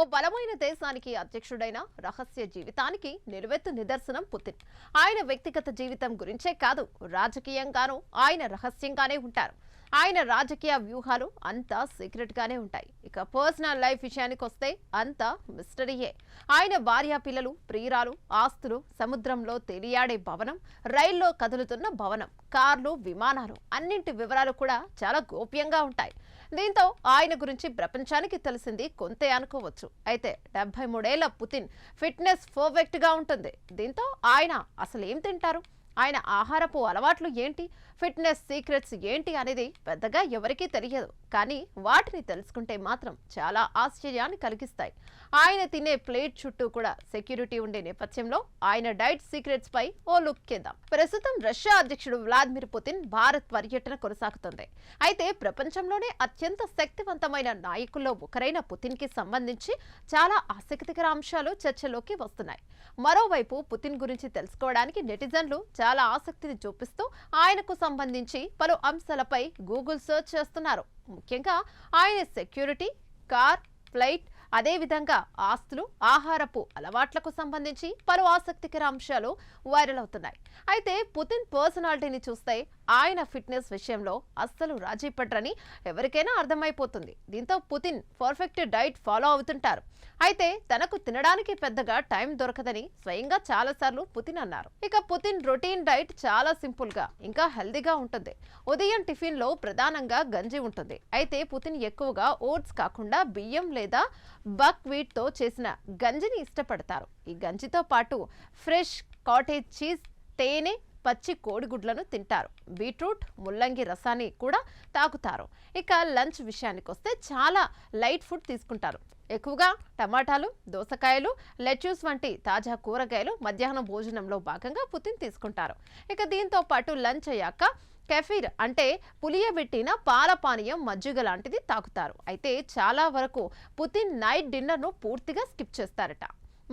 ఓ బలమైన దేశానికి అధ్యక్షుడైన రహస్య జీవితానికి నిలువెత్తు నిదర్శనం పుతిన్. ఆయన వ్యక్తిగత జీవితం గురించే కాదు రాజకీయంగానూ ఆయన రహస్యంగానే ఉంటారు. ఆయన రాజకీయ వ్యూహాలు అంతా సీక్రెట్ గానే ఉంటాయి. ఇక పర్సనల్ లైఫ్ విషయానికి వస్తే అంతా మిస్టరీయే ఆయన భార్య పిల్లలు ప్రియురాలు ఆస్తులు సముద్రంలో తేలియాడే భవనం రైల్లో కదులుతున్న భవనం కార్లు విమానాలు అన్నింటి వివరాలు కూడా చాలా గోప్యంగా ఉంటాయి. దీంతో ఆయన గురించి ప్రపంచానికి తెలిసింది కొంతే అనుకోవచ్చు. అయితే డెబ్బై మూడేళ్ళ పుతిన్ ఫిట్నెస్ పర్ఫెక్ట్గా ఉంటుంది. దీంతో ఆయన అసలు ఏం తింటారు? ఆయన ఆహారపు అలవాట్లు ఏంటి? ఫిట్నెస్ సీక్రెట్స్ ఏంటి అనేది పెద్దగా ఎవరికీ తెలియదు. కానీ వాటిని తెలుసుకుంటే మాత్రం చాలా ఆశ్చర్యాన్ని కలిగిస్తాయి. ఆయన తినే ప్లేట్ చుట్టూ కూడా సెక్యూరిటీ ఉండే నేపథ్యంలో ఆయన డైట్ సీక్రెట్స్ పై ఓ లుక్ కింద ప్రస్తుతం రష్యా అధ్యక్షుడు వ్లాదిమిర్ పుతిన్ భారత్ పర్యటన కొనసాగుతుంది. అయితే ప్రపంచంలోనే అత్యంత శక్తివంతమైన నాయకుల్లో ఒకరైన పుతిన్కి సంబంధించి చాలా ఆసక్తికర అంశాలు చర్చలోకి వస్తున్నాయి. మరోవైపు పుతిన్ గురించి తెలుసుకోవడానికి నెటిజన్లు చాలా ఆసక్తిని చూపిస్తూ ఆయనకు సంబంధించి పలు అంశాలపై గూగుల్ సెర్చ్ చేస్తున్నారు. ముఖ్యంగా ఆయన సెక్యూరిటీ కార్ ఫ్లైట్ అదేవిధంగా ఆస్తులు ఆహారపు అలవాట్లకు సంబంధించి పలు ఆసక్తికర అంశాలు వైరల్ అవుతున్నాయి. అయితే పుతిన్ పర్సనాలిటీని చూస్తే ఆయన ఫిట్నెస్ విషయంలో అస్సలు రాజీ పడరని ఎవరికైనా అర్థమైపోతుంది. దీంతో పుతిన్ పర్ఫెక్ట్ డైట్ ఫాలో అవుతుంటారు. అయితే తనకు తినడానికి పెద్దగా టైం దొరకదని స్వయంగా చాలాసార్లు పుతిన్ అన్నారు. ఇక పుతిన్ రొటీన్ డైట్ చాలా సింపుల్గా ఇంకా హెల్దీగా ఉంటుంది. ఉదయం టిఫిన్లో ప్రధానంగా గంజి ఉంటుంది. అయితే పుతిన్ ఎక్కువగా ఓట్స్ కాకుండా బియ్యం లేదా బక్ వీట్తో చేసిన గంజిని ఇష్టపడతారు. ఈ గంజితో పాటు ఫ్రెష్ కాటేజ్ చీజ్ తేనె పచ్చి కోడిగుడ్లను తింటారు. బీట్రూట్ ముల్లంగి రసాన్ని కూడా తాగుతారు. ఇక లంచ్ విషయానికి వస్తే చాలా లైట్ ఫుడ్ తీసుకుంటారు. ఎక్కువగా టమాటాలు దోసకాయలు లెట్యూస్ వంటి తాజా కూరగాయలు మధ్యాహ్నం భోజనంలో భాగంగా పుతిన్ తీసుకుంటారు. ఇక దీంతో పాటు లంచ్ అయ్యాక కెఫీర్ అంటే పులియబెట్టిన పాల పానీయం మజ్జిగ లాంటిది తాకుతారు. అయితే చాలా వరకు పుతిన్ నైట్ డిన్నర్ను పూర్తిగా స్కిప్ చేస్తారట.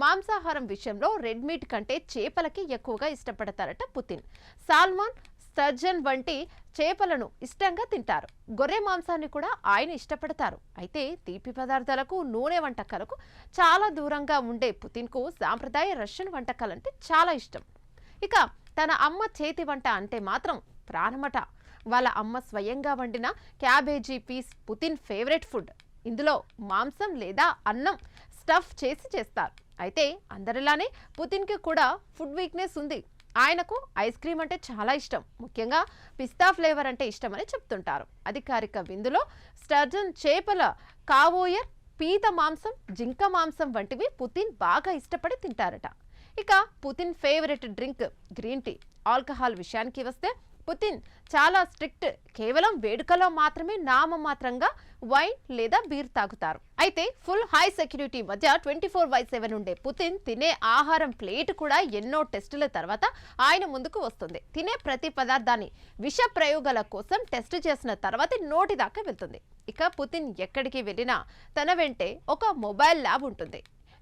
మాంసాహారం విషయంలో రెడ్ మీట్ కంటే చేపలకి ఎక్కువగా ఇష్టపడతారట పుతిన్. సాల్మాన్ సర్జన్ వంటి చేపలను ఇష్టంగా తింటారు. గొర్రె మాంసాన్ని కూడా ఆయన ఇష్టపడతారు. అయితే తీపి పదార్థాలకు నూనె వంటకాలకు చాలా దూరంగా ఉండే పుతిన్కు సాంప్రదాయ రష్యన్ వంటకాలంటే చాలా ఇష్టం. ఇక తన అమ్మ చేతి వంట అంటే మాత్రం ప్రాణమట. వాళ్ళ అమ్మ స్వయంగా వండిన cabbage piece Putin favourite food. ఇందులో మాంసం లేదా అన్నం స్టఫ్ చేసి చేస్తారు. అయితే అందరిలానే పుతిన్కి కూడా ఫుడ్ వీక్నెస్ ఉంది. ఆయనకు ఐస్ క్రీమ్ అంటే చాలా ఇష్టం. ముఖ్యంగా పిస్తా ఫ్లేవర్ అంటే ఇష్టమని చెప్తుంటారు. అధికారిక విందులో స్టర్జన్ చేపల కావోయర్ పీత మాంసం జింక మాంసం వంటివి పుతిన్ బాగా ఇష్టపడి తింటారట. ఇక Putin favourite drink green tea. Alcohol విషయానికి వస్తే పుతిన్ చాలా స్ట్రిక్ట్ కేవలం వేడుకలో మాత్రమే నామమాత్రంగా వైన్ లేదా బీర్ తాగుతారు. అయితే ఫుల్ హై సెక్యూరిటీ మధ్య ట్వంటీ ఫోర్ బై సెవెన్ ఉండే పుతిన్ తినే ఆహారం ప్లేట్ కూడా ఎన్నో టెస్టుల తర్వాత ఆయన ముందుకు వస్తుంది. తినే ప్రతి పదార్థాన్ని విష ప్రయోగాల కోసం టెస్ట్ చేసిన తర్వాత నోటి దాకా వెళ్తుంది. ఇక పుతిన్ ఎక్కడికి వెళ్ళినా తన వెంటే ఒక మొబైల్ ల్యాబ్ ఉంటుంది.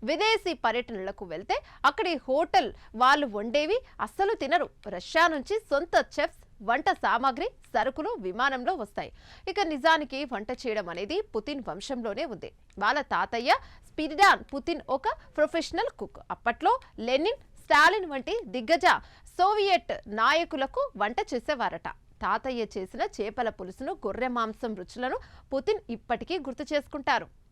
విదేశీ పర్యటనలకు వెళ్తే అక్కడి హోటల్ వాళ్ళు వండేవి అస్సలు తినరు. రష్యా నుంచి సొంత చెఫ్స్ వంట సామాగ్రి సరుకులు విమానంలో వస్తాయి. ఇక నిజానికి వంట చేయడం అనేది పుతిన్ వంశంలోనే ఉంది. వాళ్ళ తాతయ్య స్పిరిడాన్ పుతిన్ ఒక ప్రొఫెషనల్ కుక్. అప్పట్లో లెనిన్ స్టాలిన్ వంటి దిగ్గజ సోవియట్ నాయకులకు వంట చేసేవారట. తాతయ్య చేసిన చేపల పులుసును గొర్రె మాంసం రుచులను పుతిన్ ఇప్పటికీ గుర్తు చేసుకుంటారు.